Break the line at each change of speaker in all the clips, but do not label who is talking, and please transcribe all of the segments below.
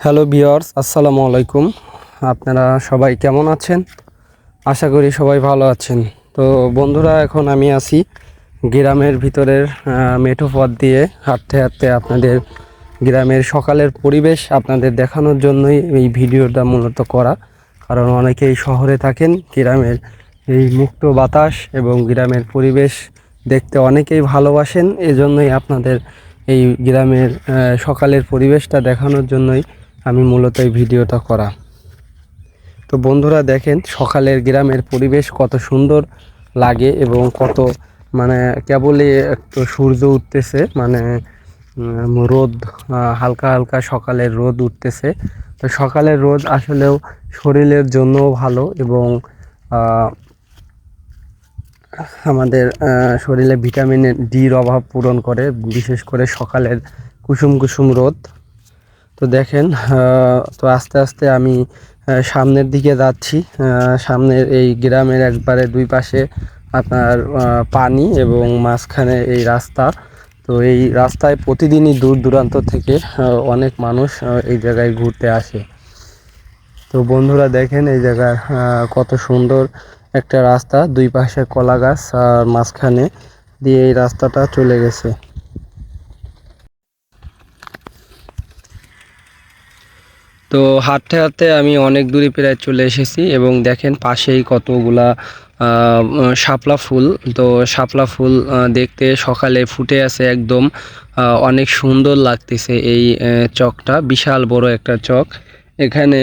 Hello বিয়ার্স আসসালামু আলাইকুম। আপনারা সবাই কেমন আছেন? আশা করি সবাই ভালো আছেন। তো বন্ধুরা, এখন আমি আছি গ্রামের ভিতরের মেঠো পথ দিয়ে হাঁটতে হাঁটতে আপনাদের গ্রামের সকালের পরিবেশ আপনাদের দেখানোর জন্যই এই ভিডিওটা মূলত করা। কারণ অনেকেই শহরে থাকেন, গ্রামের এই মুক্ত বাতাস এবং গ্রামের পরিবেশ দেখতে অনেকেই ভালোবাসেন। এজন্যই আপনাদের এই গ্রামের সকালের পরিবেশটা দেখানোর জন্যই আমি মূলত এই ভিডিওটা করা। তো বন্ধুরা দেখেন, সকালের গ্রামের পরিবেশ কত সুন্দর লাগে এবং কত মানে কেবলই একটু সূর্য উঠতেছে মানে রোদ হালকা হালকা সকালের রোদ উঠতেছে। তো সকালের রোদ আসলেও শরীরের জন্যও ভালো এবং আমাদের শরীরে ভিটামিন ডির অভাব পূরণ করে, বিশেষ করে সকালের কুসুম কুসুম রোদ। তো দেখেন তো আস্তে আস্তে আমি সামনের দিকে যাচ্ছি। সামনের এই গ্রামের একবারে দুই পাশে আপনার পানি এবং মাঝখানে এই রাস্তা। তো এই রাস্তায় প্রতিদিনই দূর দূরান্ত থেকে অনেক মানুষ এই জায়গায় ঘুরতে আসে। তো বন্ধুরা দেখেন এই জায়গায় আহ, কত সুন্দর একটা রাস্তা। দুই পাশে কলা গাছ আর মাঝখানে দিয়ে এই রাস্তাটা চলে গেছে। তো হাঁটতে হাঁটতে আমি অনেক দূরে প্রায় চলে এসেছি এবং দেখেন পাশেই কতগুলা শাপলা ফুল। তো শাপলা ফুল দেখতে সকালে ফুটে আছে একদম অনেক সুন্দর লাগতেছে এই চকটা। বিশাল বড় একটা চক। এখানে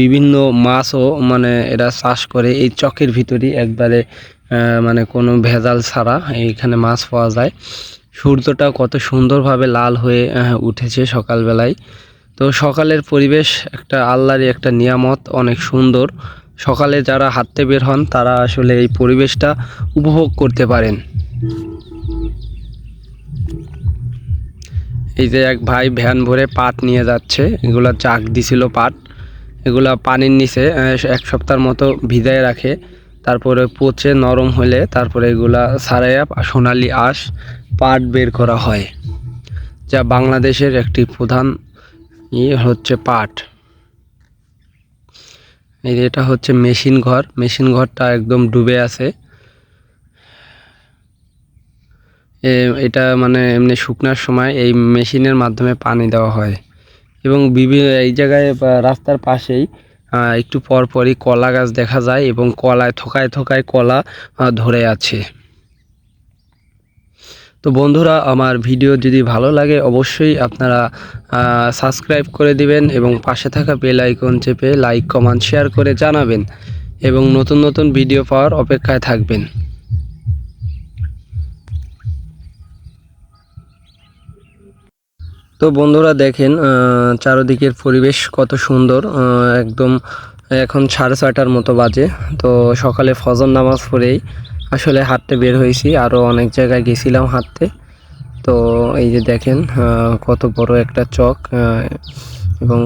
বিভিন্ন মাছও মানে এরা চাষ করে এই চকের ভিতরই একবারে মানে কোনো ভেজাল ছাড়া এইখানে মাছ পাওয়া যায়। সূর্যটা কত সুন্দরভাবে লাল হয়ে উঠেছে সকালবেলায়। তো সকালের পরিবেশ একটা আল্লাহরই একটা নিয়ামত, অনেক সুন্দর। সকালে যারা হাঁটতে বের হন, তারা আসলে এই পরিবেশটা উপভোগ করতে পারেন। এই যে এক ভাই ভ্যান ভরে পাট নিয়ে যাচ্ছে, এগুলা চাক দিছিল পাট। এগুলা পানির নিচে এক সপ্তাহের মতো ভিজায় রাখে। তারপরে পচে নরম হলে তারপরে এগুলা সারাইয়া সোনালি আঁশ পাট বের করা হয়, যা বাংলাদেশের একটি প্রধান ই হচ্ছে পাট। এই এটা হচ্ছে মেশিন ঘর। মেশিন ঘরটা একদম ডুবে আছে। এটা মানে এমনি শুকনার সময় এই মেশিনের মাধ্যমে পানি দেওয়া হয়। এবং বিভিন্ন এই জায়গায় রাস্তার পাশেই একটু পর পরই কলা গাছ দেখা যায় এবং কলায় থোকায় থোকায় কলা ধরে আছে। তো বন্ধুরা, আমার ভিডিও যদি ভালো লাগে, অবশ্যই আপনারা সাবস্ক্রাইব করে দিবেন এবং পাশে থাকা বেল আইকন চেপে লাইক কমেন্ট শেয়ার করে জানাবেন এবং নতুন নতুন ভিডিও পাওয়ার অপেক্ষায় থাকবেন। তো বন্ধুরা, দেখেন চারদিকের পরিবেশ কত সুন্দর একদম এখন সাড়ে ছয়টার মতো বাজে। তো সকালে ফজর নামাজ পড়েই আসলে হাঁটতে বের হয়েছি আরও অনেক জায়গায় গেছিলাম হাঁটতে। তো এই যে দেখেন কত বড় একটা চক এবং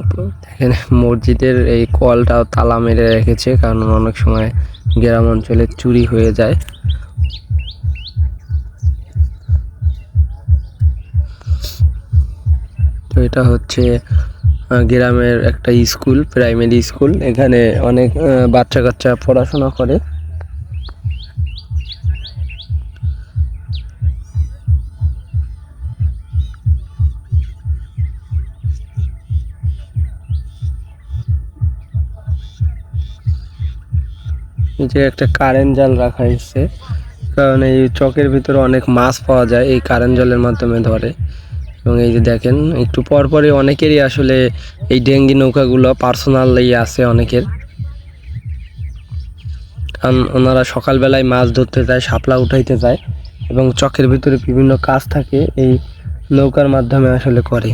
দেখেন মসজিদের এই কলটাও তালা মেরে রেখেছে, কারণ অনেক সময় গ্রাম অঞ্চলে চুরি হয়ে যায়। তো এটা হচ্ছে গ্রামের একটা স্কুল, প্রাইমারি স্কুল। এখানে অনেক বাচ্চা কাচ্চা পড়াশোনা করে। যে একটা কারেন্ট জাল রাখা হয়েছে, কারণ এই চকের ভিতরে অনেক মাছ পাওয়া যায় এই কারেন্ট জলের মাধ্যমে ধরে। এবং এই যে দেখেন, একটু পর পরই অনেকেরই আসলে এই ডেঙ্গি নৌকাগুলো পার্সোনাল আছে অনেকের। কারণ ওনারা সকালবেলায় মাছ ধরতে যায়, শাপলা উঠাইতে যায় এবং চকের ভিতরে বিভিন্ন কাজ থাকে এই নৌকার মাধ্যমে আসলে করে।